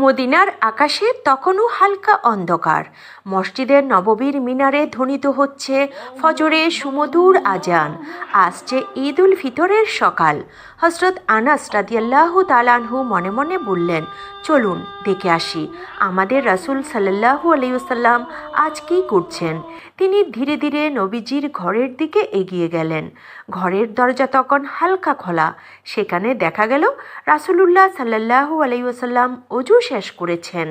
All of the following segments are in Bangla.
মদিনার আকাশে তখনও হালকা অন্ধকার। মসজিদের নববীর মিনারে ধ্বনিত হচ্ছে ফজরে সুমধুর আজান। আসছে ঈদ উল ফিতরের সকাল। হজরত আনাস রাদিয়াল্লাহু তালানহু মনে মনে বললেন, চলুন, দেখে আসি। আমাদের রাসূল সাল্লাল্লাহু আলাইসাল্লাম আজ কী করছেন? তিনি ধীরে ধীরে নবীজির ঘরের দিকে এগিয়ে গেলেন। ঘরের দরজা তখন হালকা খোলা। সেখানে দেখা গেল রাসূলুল্লাহ সাল্লাল্লাহু আলাইসাল্লাম অজু শেষ করেছেন।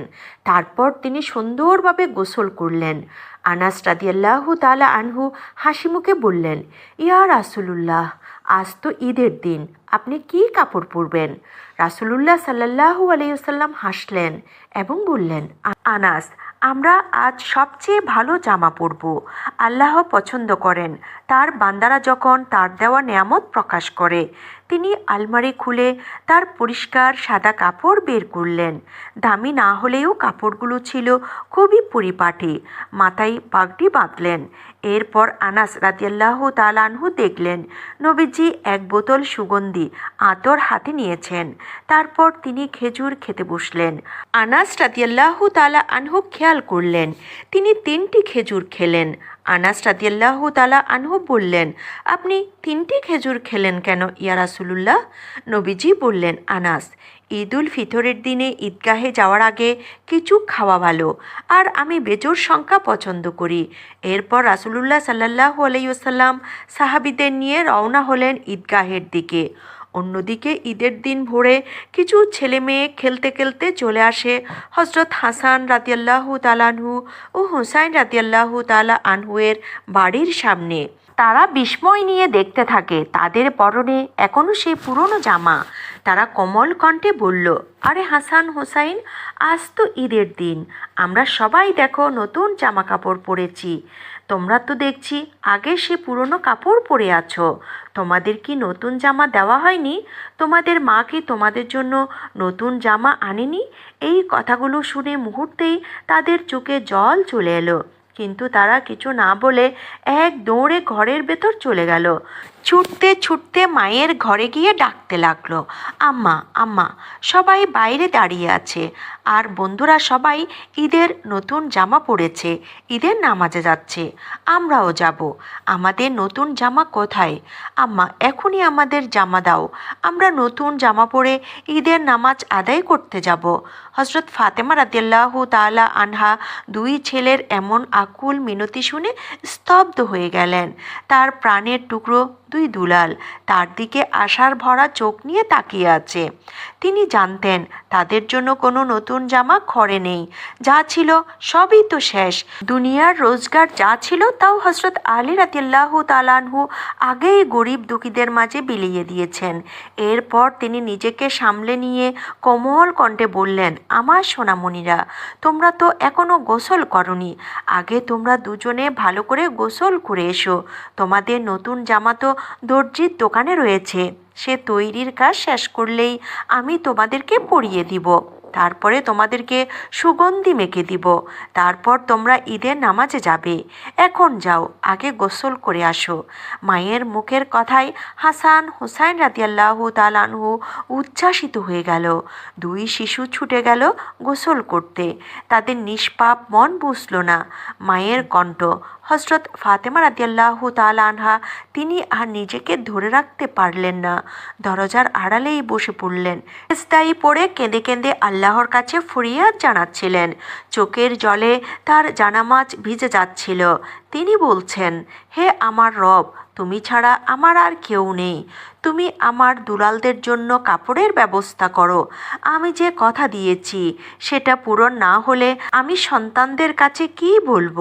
তারপর তিনি সুন্দরভাবে গোসল করলেন। আনাস রাদিয়াল্লাহু তালা আনহু হাসি মুখে বললেন, ইয়া রাসুলুল্লাহ, আজ তো ঈদের দিন। আপনি কি কাপড় পরবেন? রাসূলুল্লাহ সাল্লাল্লাহু আলাইসাল্লাম হাসলেন এবং বললেন, আনাস, আমরা আজ সবচেয়ে ভালো জামা পরব। আল্লাহ পছন্দ করেন। তার বান্দারা যখন তার দেওয়া নিয়ামত প্রকাশ করে, তিনি আলমারি খুলে তার পরিষ্কার সাদা কাপড় বের করলেন। দামি না হলেও কাপড়গুলো ছিল খুবই পরিপাটি। মাথায় পাগড়ি বাঁধলেন। এরপর আনাস রাদিয়াল্লাহ তালানহু দেখলেন, নবীজি এক বোতল সুগন্ধি আতর হাতে নিয়েছেন। তারপর তিনি খেজুর খেতে বসলেন। আনাস রাতিয়াল্লাহু তালা আনহু খেয়াল করলেন, তিনি তিনটি খেজুর খেলেন। আনাস রাদিয়াল্লাহ তালা আনহু বললেন, আপনি তিনটি খেজুর খেলেন কেন ইয়া রাসুলুল্লাহ? নবীজি বললেন, আনাস ঈদ উল ফিতরের দিনে ঈদগাহে যাওয়ার আগে কিছু খাওয়া ভালো, আর আমি বেজোর সংখ্যা পছন্দ করি। এরপর রাসুলুল্লাহ সাল্লাহ আলাইসাল্লাম সাহাবিদের নিয়ে রওনা হলেন ঈদগাহের দিকে। অন্যদিকে ঈদের দিন ভোরে কিছু ছেলে মেয়ে খেলতে খেলতে চলে আসে। হজরত হাসান রাতিয়াল্লাহ তালানহু ও হুসাইন রাতিয়াল্লাহ তালা আনহুয়ের বাড়ির সামনে। তারা বিস্ময় নিয়ে দেখতে থাকে, তাদের পরনে এখনও সেই পুরনো জামা। তারা কোমল কণ্ঠে বলল, আরে হাসান, হোসাইন, আজ তো ঈদের দিন। আমরা সবাই দেখো নতুন জামা কাপড় পরেছি। তোমরা তো দেখছি আগে সে পুরনো কাপড় পরে আছো। তোমাদের কি নতুন জামা দেওয়া হয়নি? তোমাদের মা কি তোমাদের জন্য নতুন জামা আনেনি? এই কথাগুলো শুনে মুহূর্তেই তাদের চোখে জল চলে এলো। কিন্তু তারা কিছু না বলে এক দৌড়ে ঘরের ভেতর চলে গেল। ছুটতে ছুটতে মায়ের ঘরে গিয়ে ডাকতে লাগল, আম্মা আম্মা, সবাই বাইরে দাঁড়িয়ে আছে। আর বন্ধুরা সবাই ঈদের নতুন জামা পরেছে ঈদের নামাজে যাচ্ছে, আমরাও যাব। আমাদের নতুন জামা কোথায়? আম্মা, এখনই আমাদের জামা দাও। আমরা নতুন জামা পরে ঈদের নামাজ আদায় করতে যাব। হজরত ফাতেমা রাদিয়াল্লাহু তাআলা আনহা দুই ছেলের এমন আকুল মিনতি শুনে স্তব্ধ হয়ে গেলেন। তার প্রাণের টুকরো দুই দুলাল, তার দিকে আশার ভরা চোখ নিয়ে তাকিয়ে আছে। তিনি জানতেন তাদের জন্য কোনো নতুন জামা ঘরে নেই। যা ছিল সবই তো শেষ। দুনিয়ার রোজগার যা ছিল তাও হজরত আলী রাতিল্লাহ তালানহু আগেই গরিব দুঃখীদের মাঝে বিলিয়ে দিয়েছেন। এরপর তিনি নিজেকে সামলে নিয়ে কোমল কণ্ঠে বললেন, আমার সোনামণিরা, তোমরা তো এখনও গোসল করনি। আগে তোমরা দুজনে ভালো করে গোসল করে এসো। তোমাদের নতুন জামা তো দর্জির দোকানে রয়েছে। সে তৈরির কাজ শেষ করলেই আমি তোমাদেরকে পরিয়ে দিব। তারপরে তোমাদেরকে সুগন্ধি মেখে দিব। তারপর তোমরা ঈদের নামাজে যাবে। এখন যাও, আগে গোসল করে আসো। মায়ের মুখের কথায় হাসান হুসাইন রাদিয়াল্লাহ তালানহু উচ্ছ্বাসিত হয়ে গেল। দুই শিশু ছুটে গেল গোসল করতে। তাদের নিষ্পাপ মন বুঝল না। মায়ের কণ্ঠ হজরত ফাতেমা রাদিয়াল্লাহ তালানহা তিনি আর নিজেকে ধরে রাখতে পারলেন না। দরজার আড়ালেই বসে পড়লেন। স্থায়ী পড়ে কেঁদে কেঁদে আল্লাহর কাছে ফরিয়াদ জানাচ্ছিলেন। চোখের জলে তার জানামাজ ভিজে যাচ্ছিল। তিনি বলছেন, হে আমার রব, তুমি ছাড়া আমার আর কেউ নেই। তুমি আমার দুলালদের জন্য কাপড়ের ব্যবস্থা করো। আমি যে কথা দিয়েছি, সেটা পূরণ না হলে আমি সন্তানদের কাছে কি বলব?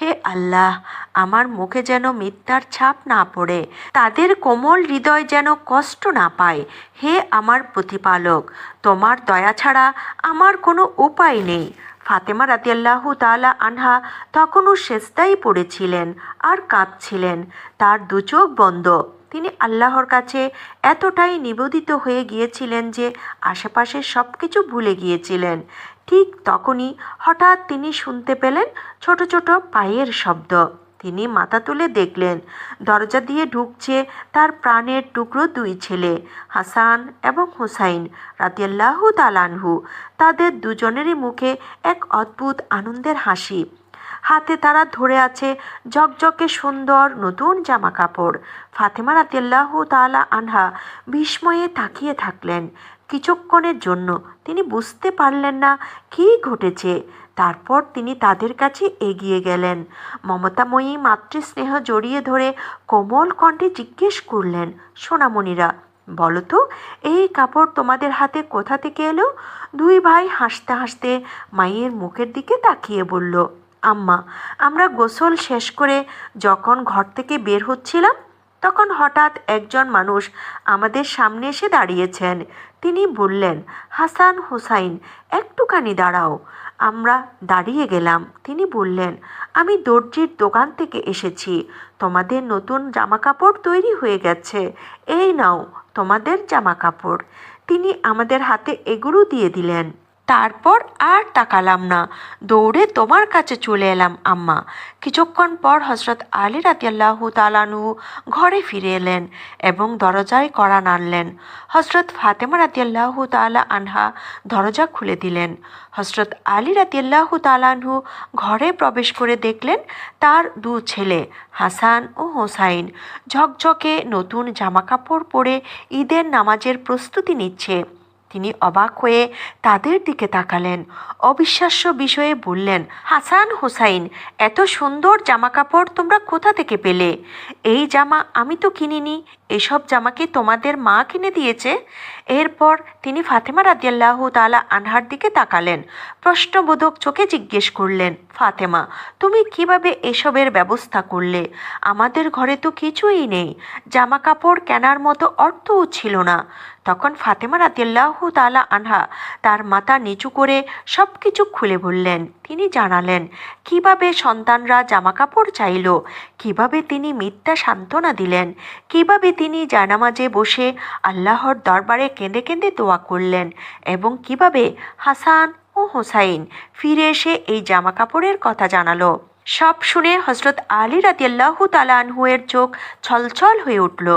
হে আল্লাহ, আমার মুখে যেন মিথ্যার ছাপ না পড়ে, তাদের কোমল হৃদয় যেন কষ্ট না পায়। হে আমার প্রতিপালক, তোমার দয়া ছাড়া আমার কোনো উপায় নেই। ফাতেমা রাতিয়াল্লাহু তালা আনহা তখনও সেজদাই পড়েছিলেন আর কাঁদছিলেন। তার দু চোখ বন্ধ। তিনি আল্লাহর কাছে এতটাই নিবেদিত হয়ে গিয়েছিলেন যে আশেপাশে সব কিছু ভুলে গিয়েছিলেন। ঠিক তখনই হঠাৎ তিনি শুনতে পেলেন ছোট ছোট পায়ের শব্দ। তিনি মাথা তুলে দেখলেন। দরজা দিয়ে ঢুকছে তার প্রাণের টুকরো দুই ছেলে, হাসান এবং হুসাইন রাতিয়াল্লাহ তালানহু তাদের দুজনেরই মুখে এক অদ্ভুত আনন্দের হাসি। হাতে তারা ধরে আছে ঝকঝকে সুন্দর নতুন জামা কাপড় ফাতেমা রাতিয়াল্লাহ তালা আনহা বিস্ময়ে তাকিয়ে থাকলেন। কিছুক্ষণের জন্য তিনি বুঝতে পারলেন না কী ঘটেছে। তারপর তিনি তাদের কাছে এগিয়ে গেলেন। মমতাময়ী মাতৃস্নেহ জড়িয়ে ধরে কোমল কণ্ঠে জিজ্ঞেস করলেন, সোনামণিরা বলো তো এই কাপড় তোমাদের হাতে কোথা থেকে এলো? দুই ভাই হাসতে হাসতে মায়ের মুখের দিকে তাকিয়ে বলল, আম্মা, আমরা গোসল শেষ করে যখন ঘর থেকে বের হচ্ছিলাম, তখন হঠাৎ একজন মানুষ আমাদের সামনে এসে দাঁড়িয়েছেন। তিনি বললেন, হাসান হুসাইন, একটুখানি দাঁড়াও। আমরা দাঁড়িয়ে গেলাম। তিনি বললেন, আমি দর্জির দোকান থেকে এসেছি। তোমাদের নতুন জামাকাপড় তৈরি হয়ে গেছে। এই নাও তোমাদের জামা কাপড় তিনি আমাদের হাতে এগুলো দিয়ে দিলেন। তারপর আর তাকালাম না। দৌড়ে তোমার কাছে চলে এলাম, আম্মা। কিছুক্ষণ পর হজরত আলী রাতিয়াল্লাহ তালানু ঘরে ফিরে এলেন এবং দরজায় কড়া নাড়লেন। হজরত ফাতেমা রাতিয়াল্লাহ তালা আনহা দরজা খুলে দিলেন। হজরত আলী রাতিয়াল্লাহ তালানহু ঘরে প্রবেশ করে দেখলেন তার দু ছেলে, হাসান ও হোসাইন। ঝকঝকে নতুন জামাকাপড় পরে ঈদের নামাজের প্রস্তুতি নিচ্ছে। তিনি অবাক হয়ে তাদের দিকে তাকালেন। অবিশ্বাস্য বিষয়ে বললেন, হাসান হোসাইন, এত সুন্দর জামা কাপড় তোমরা কোথা থেকে পেলে? এই জামা আমি তো কিনিনি, এসব জামাকে তোমাদের মা কিনে দিয়েছে? এরপর তিনি ফাতেমা রাদিয়াল্লাহ তালা আনহার দিকে তাকালেন। প্রশ্নবোধক চোখে জিজ্ঞেস করলেন, ফাতেমা, তুমি কীভাবে এসবের ব্যবস্থা করলে? আমাদের ঘরে তো কিছুই নেই। জামা কাপড় কেনার মতো অর্থও ছিল না। তখন ফাতেমা রাদিয়াল্লাহ তালা আনহা তার মাথা নিচু করে সব কিছু খুলে বললেন। তিনি জানালেন, কীভাবে সন্তানরা জামা কাপড় চাইল? কীভাবে তিনি মিথ্যা সান্ত্বনা দিলেন? কীভাবে তিনি জানামাজে বসে আল্লাহর দরবারে কেঁদে কেঁদে দোয়া করলেন? এবং কীভাবে হাসান ও হোসাইন ফিরে এসে এই জামা কাপড়ের কথা জানালো? সব শুনে হজরত আলী রাতিয়াল্লাহ তালানহুয়ের চোখ ছলছল হয়ে উঠল।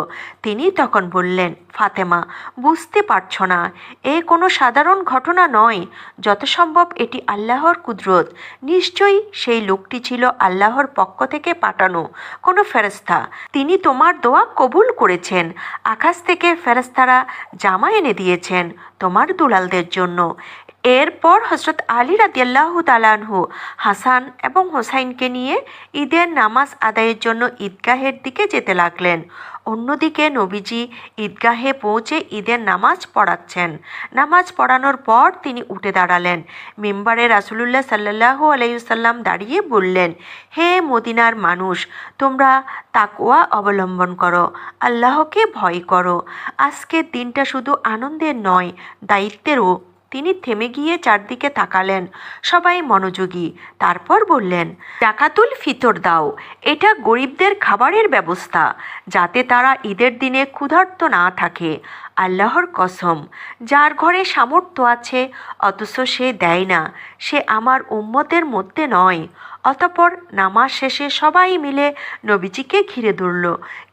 তিনি তখন বললেন, ফাতেমা, বুঝতে পারছ না, এ কোনো সাধারণ ঘটনা নয়। যত সম্ভব এটি আল্লাহর কুদরত। নিশ্চয়ই সেই লোকটি ছিল আল্লাহর পক্ষ থেকে পাঠানো কোনো ফেরেস্তা তিনি তোমার দোয়া কবুল করেছেন। আকাশ থেকে ফেরেস্তারা জামা এনে দিয়েছেন তোমার দুলালদের জন্য। এরপর হজরত আলী রাদিয়াল্লাহ তালানহু হাসান এবং হোসাইনকে নিয়ে ঈদের নামাজ আদায়ের জন্য ঈদগাহের দিকে যেতে লাগলেন। অন্যদিকে নবীজি ঈদগাহে পৌঁছে ঈদের নামাজ পড়াচ্ছেন। নামাজ পড়ানোর পর তিনি উঠে দাঁড়ালেন। মেম্বারে রাসুলুল্লাহ সাল্লাহ আলাইসাল্লাম দাঁড়িয়ে বললেন, হে মদিনার মানুষ, তোমরা তাকওয়া অবলম্বন করো, আল্লাহকে ভয় করো। আজকের দিনটা শুধু আনন্দের নয়, দায়িত্বেরও তিনি থেমে গিয়ে চারদিকে তাকালেন। সবাই মনোযোগী। তারপর বললেন জাকাতুল ফিতর দাও। এটা গরিবদের খাবারের ব্যবস্থা, যাতে তারা ঈদের দিনে ক্ষুধার্ত না থাকে। আল্লাহর কসম, যার ঘরে সামর্থ্য আছে, অথচ সে দেয় না। সে আমার উম্মতের মধ্যে নয়। অতপর নামাজ শেষে সবাই মিলে নবীজিকে ঘিরে ধরল।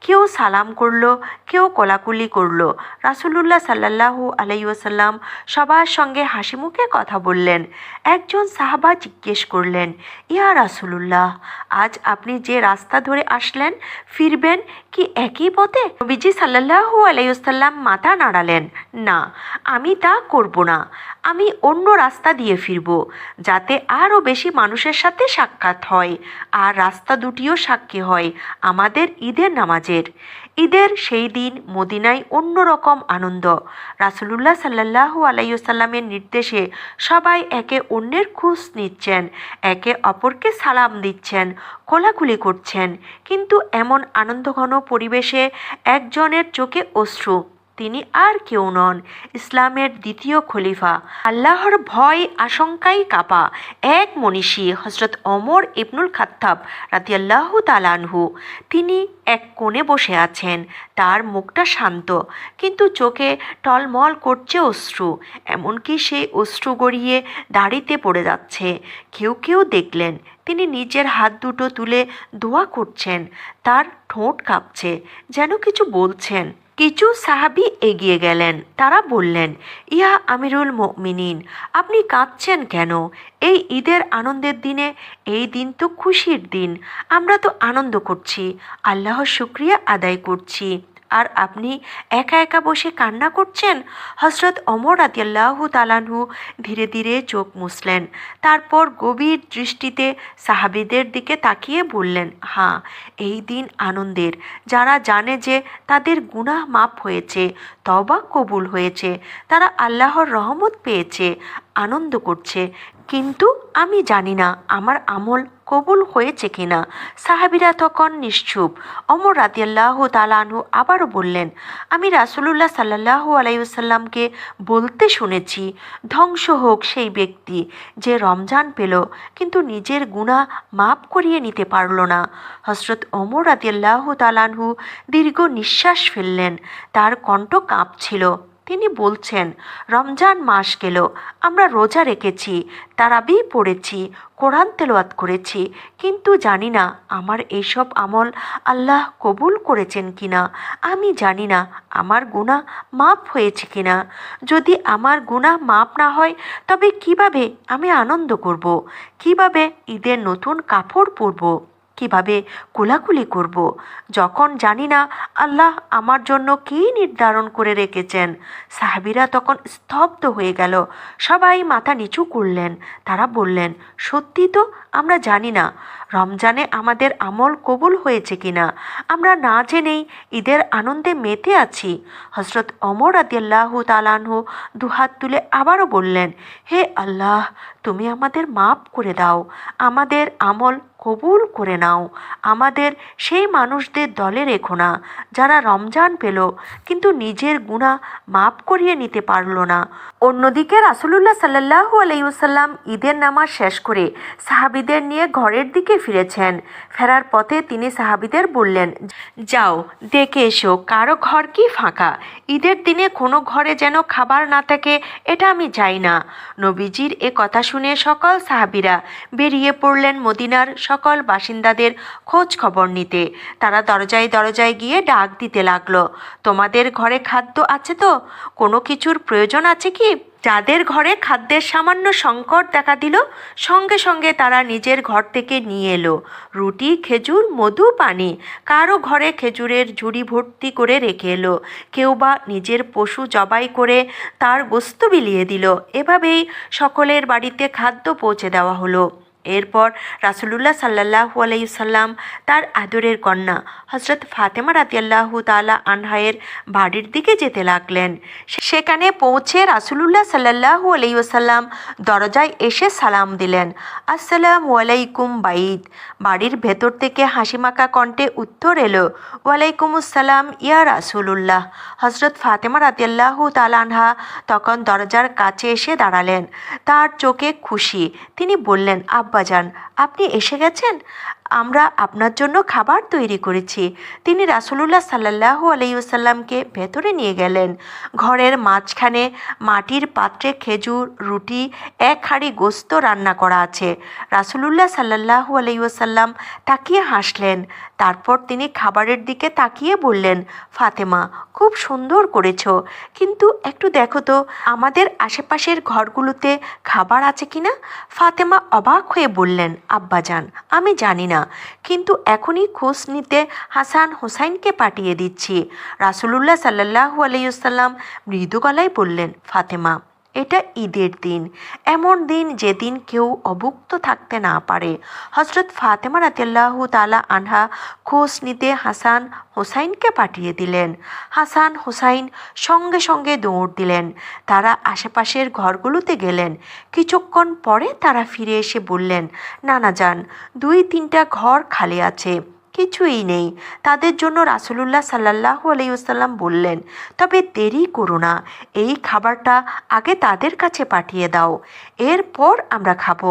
কেউ সালাম করল, কেউ কোলাকুলি করল। রাসুলুল্লাহ সাল্লাহু আলাইসাল্লাম সবার সঙ্গে হাসি মুখে কথা বললেন। একজন সাহাবা জিজ্ঞেস করলেন, ইয়া রাসুলুল্লাহ, আজ আপনি যে রাস্তা ধরে আসলেন, ফিরবেন কি একই পথে? নবীজি সাল্লাহু আলাইসাল্লাম মাথা নাড়ালেন, না, আমি তা করব না। আমি অন্য রাস্তা দিয়ে ফিরব, যাতে আরও বেশি মানুষের সাথে সাক্ষাৎ হয়। আর রাস্তা দুটিও সাক্ষী হয় আমাদের ঈদের নামাজের। ঈদের সেই দিন মদিনায় অন্যরকম আনন্দ। রাসুলুল্লাহ সাল্লাহু আলাইসাল্লামের নির্দেশে সবাই একে অন্যের খোঁজ নিচ্ছেন, একে অপরকে সালাম দিচ্ছেন কোলাকুলি করছেন। কিন্তু এমন আনন্দঘন পরিবেশে একজনের চোখে অশ্রু। তিনি আর কেউ নন, ইসলামের দ্বিতীয় খলিফা। আল্লাহর ভয়, আশঙ্কাই কাপা। এক মনীষী হজরত অমর ইবনুল খাত্তাব রাতিয়াল্লাহ তালানহু তিনি এক কোণে বসে আছেন, তার মুখটা শান্ত, কিন্তু চোখে টলমল করছে অশ্রু, এমনকি সেই অশ্রু গড়িয়ে দাড়িতে পড়ে যাচ্ছে। কেউ কেউ দেখলেন, তিনি নিজের হাত দুটো তুলে দোয়া করছেন, তার ঠোঁট কাঁপছে, যেন কিছু বলছেন। কিছু সাহাবি এগিয়ে গেলেন। তারা বললেন, ইয়া আমিরুল মিনিন আপনি কাঁদছেন কেন? এই ঈদের আনন্দের দিনে, এই দিন তো খুশির দিন। আমরা তো আনন্দ করছি। আল্লাহর শুক্রিয়া আদায় করছি। আর আপনি একা একা বসে কান্না করছেন? হজরত অমর আদিয়াল্লাহ তালানহু ধীরে ধীরে চোখ মুছলেন। তারপর গভীর দৃষ্টিতে সাহাবিদের দিকে তাকিয়ে বললেন হ্যাঁ এই দিন আনন্দের। যারা জানে যে তাদের গুনাহ মাপ হয়েছে তবা কবুল হয়েছে, তারা আল্লাহর রহমত পেয়েছে, আনন্দ করছে। কিন্তু আমি জানি না, আমার আমল কবুল হয়েছে কিনা? সাহাবিরা তখন নিশ্চুপ। অমর রাতিয়াল্লাহ তালানহু আবারও বললেন, আমি রাসুলুল্লাহ সাল্লাহ আলাইসাল্লামকে বলতে শুনেছি, ধ্বংস হোক সেই ব্যক্তি যে রমজান পেল, কিন্তু নিজের গুণা মাপ করিয়ে নিতে পারল না। হজরত অমর রাতিয়াল্লাহ তালানহু দীর্ঘ নিঃশ্বাস ফেললেন। তার কণ্ঠ কাঁপছিল। তিনি বলছেন, রমজান মাস গেল, আমরা রোজা রেখেছি, তারাবি পড়েছি, কোরআন তেলাওয়াত করেছি, কিন্তু জানি না আমার এইসব আমল আল্লাহ কবুল করেছেন কিনা। আমি জানি না আমার গুণা মাপ হয়েছে কিনা। যদি আমার গুণা মাপ না হয়, তবে কীভাবে আমি আনন্দ করব? কীভাবে ঈদের নতুন কাপড় পরবো? কীভাবে কোলাকুলি করব? যখন জানি না আল্লাহ আমার জন্য কী নির্ধারণ করে রেখেছেন, সাহাবিরা তখন স্তব্ধ হয়ে গেল। সবাই মাথা নিচু করলেন। তারা বললেন, সত্যি তো আমরা জানি না, রমজানে আমাদের আমল কবুল হয়েছে কিনা? আমরা না জেনেই ঈদের আনন্দে মেতে আছি। হজরত অমর আদিয়াল্লাহ তালানহু দুহাত তুলে আবারও বললেন, হে আল্লাহ তুমি আমাদের মাপ করে দাও, আমাদের আমল কবুল করে নাও। আমাদের সেই মানুষদের দলে রেখো না, যারা রমজান পেল, কিন্তু নিজের গুণা মাপ করিয়ে নিতে পারল না। অন্যদিকে রাসুলুল্লাহ সাল্লাহ আলাইসাল্লাম ঈদের নামাজ শেষ করে সাহাবিদের নিয়ে ঘরের দিকে ফিরেছেন। ফেরার পথে তিনি সাহাবিদের বললেন, যাও দেখে এসো, কারও ঘর কি ফাঁকা? ঈদের দিনে কোনো ঘরে যেন খাবার না থাকে, এটা আমি চাই না। নবীজির এ কথা শুনে সকল সাহাবিরা বেরিয়ে পড়লেন মদিনার সকল বাসিন্দাদের খোঁজ খবর নিতে। তারা দরজায় দরজায় গিয়ে ডাক দিতে লাগল, তোমাদের ঘরে খাদ্য আছে তো? কোনো কিছুর প্রয়োজন আছে কি? যাদের ঘরে খাদ্যের সামান্য সংকট দেখা দিল, সঙ্গে সঙ্গে তারা নিজের ঘর থেকে নিয়ে এলো। রুটি, খেজুর, মধু, পানি কারও ঘরে খেজুরের ঝুড়ি ভর্তি করে রেখে এলো। কেউ বা নিজের পশু জবাই করে তার বস্তু বিলিয়ে দিল। এভাবেই সকলের বাড়িতে খাদ্য পৌঁছে দেওয়া হলো। এরপর রাসুলুল্লাহ সাল্লাহু আলাইসাল্লাম তার আদরের কন্যা হজরত ফাতেমা রাতিয়াল্লাহু তালা আনহায়ের বাড়ির দিকে যেতে লাগলেন। সেখানে পৌঁছে রাসুলুল্লাহ সাল্লাহু আলাইসাল্লাম দরজায় এসে সালাম দিলেন। আসসালাম ওয়ালাইকুম বাইদ। বাড়ির ভেতর থেকে হাসিমাখা কণ্ঠে উত্তর এলো, ওয়ালাইকুম আসসালাম, ইয়া রাসুলুল্লাহ। হজরত ফাতেমা রাতিয়াল্লাহু তালানহা তখন দরজার কাছে এসে দাঁড়ালেন। তার চোখে খুশি। তিনি বললেন আব্বাজান আপনি এসে গেছেন? আমরা আপনার জন্য খাবার তৈরি করেছি। তিনি রাসুলুল্লাহ সাল্লাহ আলাইসাল্লামকে ভেতরে নিয়ে গেলেন। ঘরের মাঝখানে মাটির পাত্রে খেজুর, রুটি, এক হাঁড়ি গোস্ত রান্না করা আছে। রাসুলুল্লাহ সাল্লাহ আলাইসাল্লাম তাকিয়ে হাসলেন। তারপর তিনি খাবারের দিকে তাকিয়ে বললেন, ফাতেমা, খুব সুন্দর করেছ। কিন্তু একটু দেখো তো, আমাদের আশেপাশের ঘরগুলোতে খাবার আছে কি না? ফাতেমা অবাক হয়ে বললেন, আব্বাজান, আমি জানি না। কিন্তু এখনই খোঁজ নিতে হাসান হোসাইনকে পাঠিয়ে দিচ্ছি। রাসুলুল্লাহ সাল্লাহু আলাইসাল্লাম মৃদু গলায় বললেন, ফাতেমা এটা ঈদের দিন। এমন দিন যেদিন কেউ অভুক্ত থাকতে না পারে। হজরত ফাতেমা রাতিয়াল্লাহু তালা আনহা খোঁজ নিতে হাসান হোসাইনকে পাঠিয়ে দিলেন। হাসান হোসাইন সঙ্গে সঙ্গে দৌড় দিলেন। তারা আশেপাশের ঘরগুলোতে গেলেন। কিছুক্ষণ পরে তারা ফিরে এসে বললেন, নানা যান দুই তিনটা ঘর খালি আছে। কিছুই নেই। তাদের জন্য রাসুলুল্লাহ সাল্লাহ আলাইসাল্লাম বললেন, তবে দেরি করো না। এই খাবারটা আগে তাদের কাছে পাঠিয়ে দাও। এরপর আমরা খাব।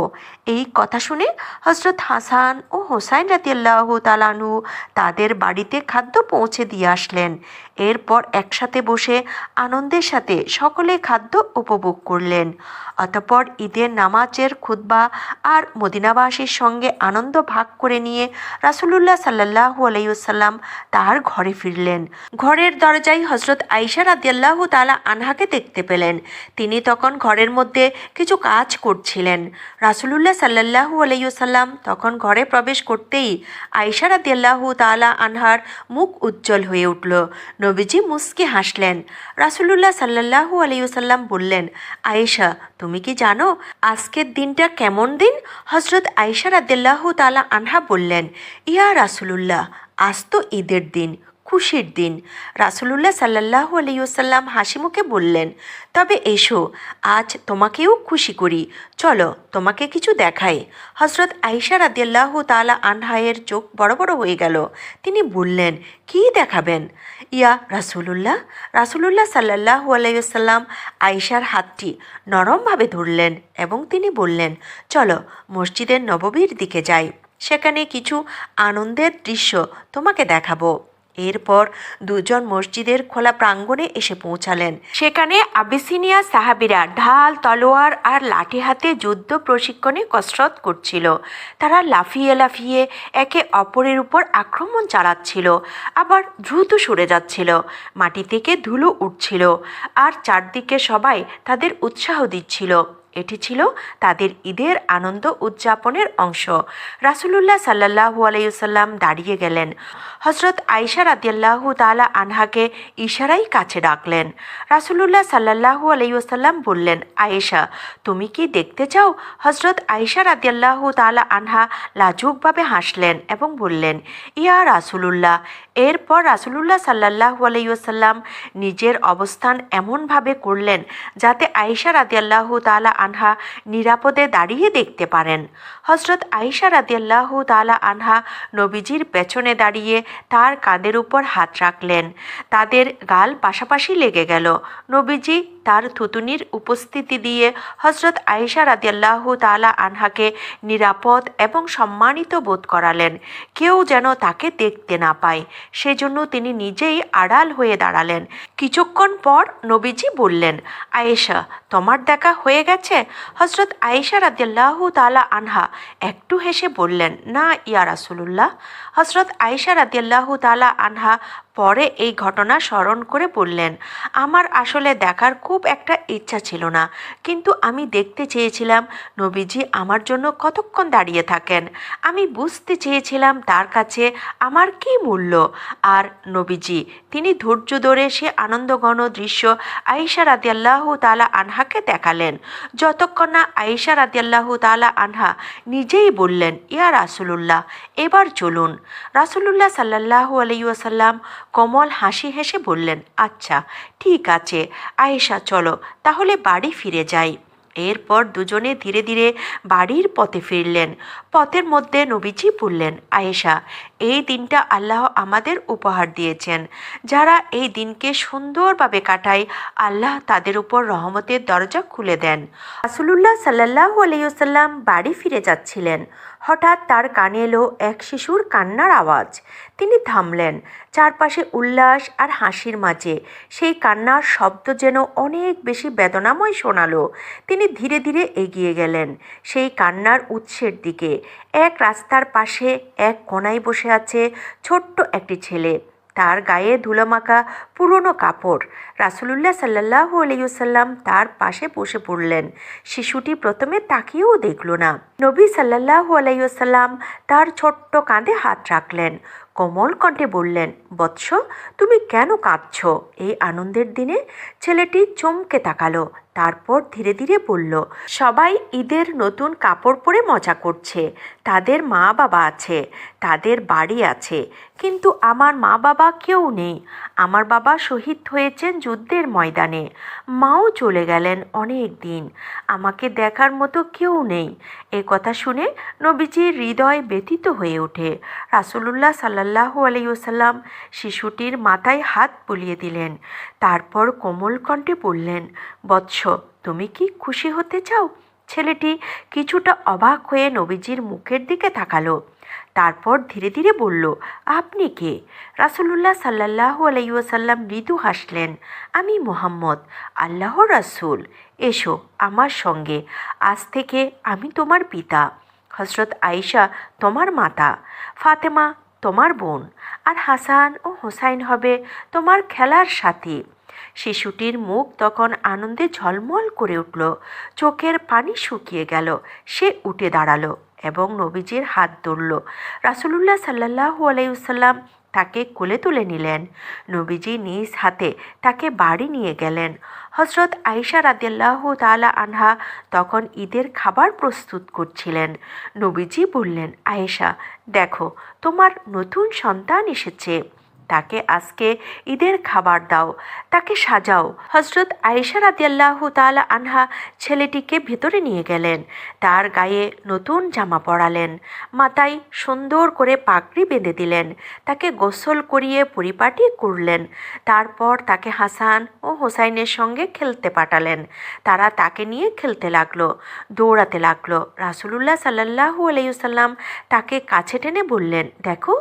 এই কথা শুনে হজরত হাসান ও হোসাইন রাতিয়াল্লাহ তালানু তাদের বাড়িতে খাদ্য পৌঁছে দিয়ে আসলেন। এরপর একসাথে বসে আনন্দের সাথে সকলে খাদ্য উপভোগ করলেন। অতপর ঈদের নামাজের খুতবা আর মদিনাবাসীর সঙ্গে আনন্দ ভাগ করে নিয়ে রাসুলুল্লাহ সাল্লাহু আলাইসাল্লাম তার ঘরে ফিরলেন। ঘরের দরজায় হজরত আইসা রাদিয়াল্লাহ তালা আনহাকে দেখতে পেলেন। তিনি তখন ঘরের মধ্যে কিছু কাজ করছিলেন। রাসুলুল্লাহ সাল্লাহু আলাইসাল্লাম তখন ঘরে প্রবেশ করতেই আইসা রাদিয়াল্লাহ তালা আনহার মুখ উজ্জ্বল হয়ে উঠল। নবীজি মুস্কি হাসলেন। রাসুলুল্লাহ সাল্লাহু আলাইসাল্লাম বললেন, আয়েশা, তুমি কি জানো আজকের দিনটা কেমন দিন? হজরত আয়েশা রাদিয়াল্লাহু তালা আনহা বললেন, ইয়া রাসুলুল্লাহ, আজ তো ঈদের দিন। খুশির দিন। রাসুলুল্লাহ সাল্লাহু আলাইসাল্লাম হাসি মুখে বললেন, তবে এসো, আজ তোমাকেও খুশি করি। চলো, তোমাকে কিছু দেখাই। হজরত আইসা রাদিয়াল্লাহু তালা আনহায়ের চোখ বড় বড় হয়ে গেল। তিনি বললেন, কি দেখাবেন? ইয়া রাসুলুল্লাহ। রাসুলুল্লাহ সাল্লাহু আলাইসাল্লাম আইসার হাতটি নরমভাবে ধরলেন এবং তিনি বললেন, চলো, মসজিদের নববীর দিকে যাই। সেখানে কিছু আনন্দের দৃশ্য তোমাকে দেখাবো। এরপর দুজন মসজিদের খোলা প্রাঙ্গণে এসে পৌঁছালেন। সেখানে আবিসিনিয়া সাহাবিরা ঢাল, তলোয়ার আর লাঠি হাতে যুদ্ধ প্রশিক্ষণে কসরত করছিল। তারা লাফিয়ে লাফিয়ে একে অপরের উপর আক্রমণ চালাচ্ছিল, আবার দ্রুত সরে যাচ্ছিল, মাটি থেকে ধুলো উঠছিল, আর চারদিকে সবাই তাদের উৎসাহ দিচ্ছিল। এটি ছিল তাদের ঈদের আনন্দ উদযাপনের অংশ। রাসুলুল্লাহ সাল্লাহু আলাইসাল্লাম দাঁড়িয়ে গেলেন। হজরত আয়সা রাদিয়াল্লাহু তালা আনহাকে ইশারাই কাছে ডাকলেন। রাসুলুল্লাহ সাল্লাহু আলাইসাল্লাম বললেন, আয়েশা, তুমি কি দেখতে চাও? হজরত আয়সা রাদিয়াল্লাহু তালা আনহা লাজুকভাবে হাসলেন এবং বললেন, ইয়া রাসুলুল্লাহ, এরপর রাসুলুল্লাহ সাল্লাহু আলাইসাল্লাম নিজের অবস্থান এমনভাবে করলেন যাতে আয়েশা রাদিয়াল্লাহু তালা আনহা নিরাপদে দাঁড়িয়ে দেখতে পারেন। হজরত আয়েশা রাদিয়াল্লাহু তালা আনহা নবীজির পেছনে দাঁড়িয়ে তার কাঁধের উপর হাত রাখলেন। তাদের গাল পাশাপাশি লেগে গেল। নবীজি তার থুতুনির উপস্থিতি দিয়ে হজরত আয়েশা রাদিয়াল্লাহু তালা আনহাকে নিরাপদ এবং সম্মানিত বোধ করালেন। কেউ যেন তাকে দেখতে না পায়। সেজন্য তিনি নিজেই আড়াল হয়ে দাঁড়ালেন। কিছুক্ষণ পর নবীজি বললেন, আয়েশা, তোমার দেখা হয়ে গেছে? হজরত আয়েশা রাদিয়াল্লাহু তালা আনহা একটু হেসে বললেন, না ইয়া রাসুলুল্লাহ। হজরত আয়েশা রাদিয়াল্লাহু তালা আনহা পরে এই ঘটনা স্মরণ করে বললেন, আমার আসলে দেখার খুব একটা ইচ্ছা ছিল না, কিন্তু আমি দেখতে চেয়েছিলাম, নবীজি আমার জন্য কতক্ষণ দাঁড়িয়ে থাকেন। আমি বুঝতে চেয়েছিলাম তার কাছে আমার কি মূল্য। আর নবীজি, তিনি ধৈর্য ধরে সে আনন্দঘন দৃশ্য আয়েশা রাদিয়াল্লাহু তালা আনহাকে দেখালেন। যতক্ষণ না আয়েশা রাদিয়াল্লাহু তালা আনহা নিজেই বললেন, ইয়া রাসুলুল্লাহ, এবার চলুন। রাসুলুল্লাহ সাল্লাহু আলাইসাল্লাম কমল হাসি হেসে বললেন আচ্ছা ঠিক আছে, আয়েশা, চলো, তাহলে বাড়ি ফিরে যাই। এরপর দুজনে ধীরে ধীরে বাড়ির পথে ফিরলেন। পথের মধ্যে নবীজি বললেন, আয়েশা এই দিনটা আল্লাহ আমাদের উপহার দিয়েছেন। যারা এই দিনকে সুন্দরভাবে কাটায়, আল্লাহ তাদের উপর রহমতের দরজা খুলে দেন। রাসুলুল্লাহ সাল্লাহ আলাইসাল্লাম বাড়ি ফিরে যাচ্ছিলেন। হঠাৎ তার কানে এলো এক শিশুর কান্নার আওয়াজ। তিনি থামলেন। চারপাশে উল্লাস আর হাসির মাঝে। সেই কান্নার শব্দ যেন অনেক বেশি বেদনাময় শোনালো। তিনি ধীরে ধীরে এগিয়ে গেলেন। সেই কান্নার উৎসের দিকে। এক রাস্তার পাশে এক কোনায় বসে আছে ছোট্ট একটি ছেলে। তার গায়ে ধুলোমাখা পুরনো কাপড়। রাসুলুল্লাহ সাল্লাহু আলাইসাল্লাম তার পাশে বসে পড়লেন। শিশুটি প্রথমে তাকিয়েও দেখল না। নবী সাল্লাহু আলাইসাল্লাম তার ছোট্ট কাঁধে হাত রাখলেন। কোমল কণ্ঠে বললেন, বৎস, তুমি কেন কাঁদছ? এই আনন্দের দিনে ছেলেটি চমকে তাকালো। তারপর ধীরে ধীরে বলল, সবাই ঈদের নতুন কাপড় পরে মজা করছে। তাদের মা বাবা আছে, তাদের বাড়ি আছে, কিন্তু আমার মা বাবা কেউ নেই। আমার বাবা শহীদ হয়েছেন যুদ্ধের ময়দানে। মাও চলে গেলেন অনেক দিন। আমাকে দেখার মতো কেউ নেই। এ কথা শুনে নবীজির হৃদয় ব্যথিত হয়ে ওঠে। রাসূলুল্লাহ সাল্লাল্লাহু আলাইসাল্লাম শিশুটির মাথায় হাত বুলিয়ে দিলেন তারপর কোমল কণ্ঠে বললেন, বৎস, তুমি কি খুশি হতে চাও? ছেলেটি কিছুটা অবাক হয়ে নবীজির মুখের দিকে তাকালো। তারপর ধীরে ধীরে বলল, আপনি কে? রাসূলুল্লাহ সাল্লাল্লাহু আলাইসাল্লাম মৃদু হাসলেন, আমি মোহাম্মদ আল্লাহ রাসূল। এসো আমার সঙ্গে। আজ থেকে আমি তোমার পিতা। হজরত আয়েশা তোমার মাতা। ফাতেমা তোমার বোন, আর হাসান ও হোসাইন হবে তোমার খেলার সাথী। শিশুটির মুখ তখন আনন্দে ঝলমল করে উঠল, চোখের পানি শুকিয়ে গেল, সে উঠে দাঁড়াল এবং নবীজির হাত ধরল। রাসূলুল্লাহ সাল্লাল্লাহু আলাইসাল্লাম তাকে কোলে তুলে নিলেন। নবীজি নিজ হাতে তাকে বাড়ি নিয়ে গেলেন। হজরত আইসা রাদিয়াল্লাহ তালা আনহা তখন ঈদের খাবার প্রস্তুত করছিলেন। নবীজি বললেন, আয়েশা, দেখো, তোমার নতুন সন্তান এসেছে। তাকে আজকে ঈদের খাবার দাও, তাকে সাজাও। হজরত আয়েশা রাদিয়াল্লাহ তাআলা আনহা ছেলেটিকে ভেতরে নিয়ে গেলেন, তার গায়ে নতুন জামা পরালেন, মাথায় সুন্দর করে পাগড়ি বেঁধে দিলেন, তাকে গোসল করিয়ে পরিপাটি করলেন, তারপর তাকে হাসান ও হোসাইনের সঙ্গে খেলতে পাঠালেন। তারা তাকে নিয়ে খেলতে লাগল, দৌড়াতে লাগল। রাসূলুল্লাহ সাল্লাল্লাহু আলাইসাল্লাম তাকে কাছে টেনে বললেন, দেখো,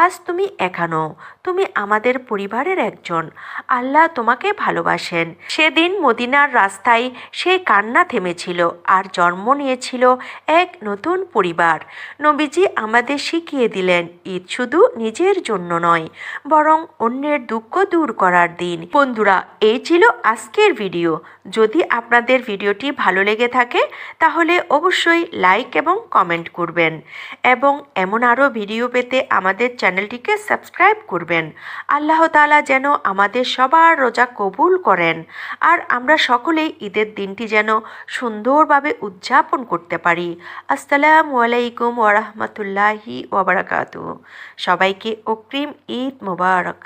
আজ তুমি একানো তুমি আমাদের পরিবারের একজন। আল্লাহ তোমাকে ভালোবাসেন। সেদিন মদিনার রাস্তায় সেই কান্না থেমেছিল আর জন্ম নিয়েছিল এক নতুন পরিবার। নবীজি আমাদের শিখিয়ে দিলেন, ঈদ শুধু নিজের জন্য নয়, বরং অন্যের দুঃখ দূর করার দিন। বন্ধুরা, এই ছিল আজকের ভিডিও। যদি আপনাদের ভিডিওটি ভালো লেগে থাকে, তাহলে অবশ্যই লাইক এবং কমেন্ট করবেন। এবং এমন আরও ভিডিও পেতে আমাদের চ্যানেলটিকে সাবস্ক্রাইব করবেন। আল্লাহ তালা যেন আমাদের সবার রোজা কবুল করেন। আর আমরা সকলেই ঈদের দিনটি যেন সুন্দরভাবে উদযাপন করতে পারি। আসসালামু আলাইকুম ওরহমতুল্লাহি ওবরাকাতু সবাইকে অগ্রিম ঈদ মোবারক।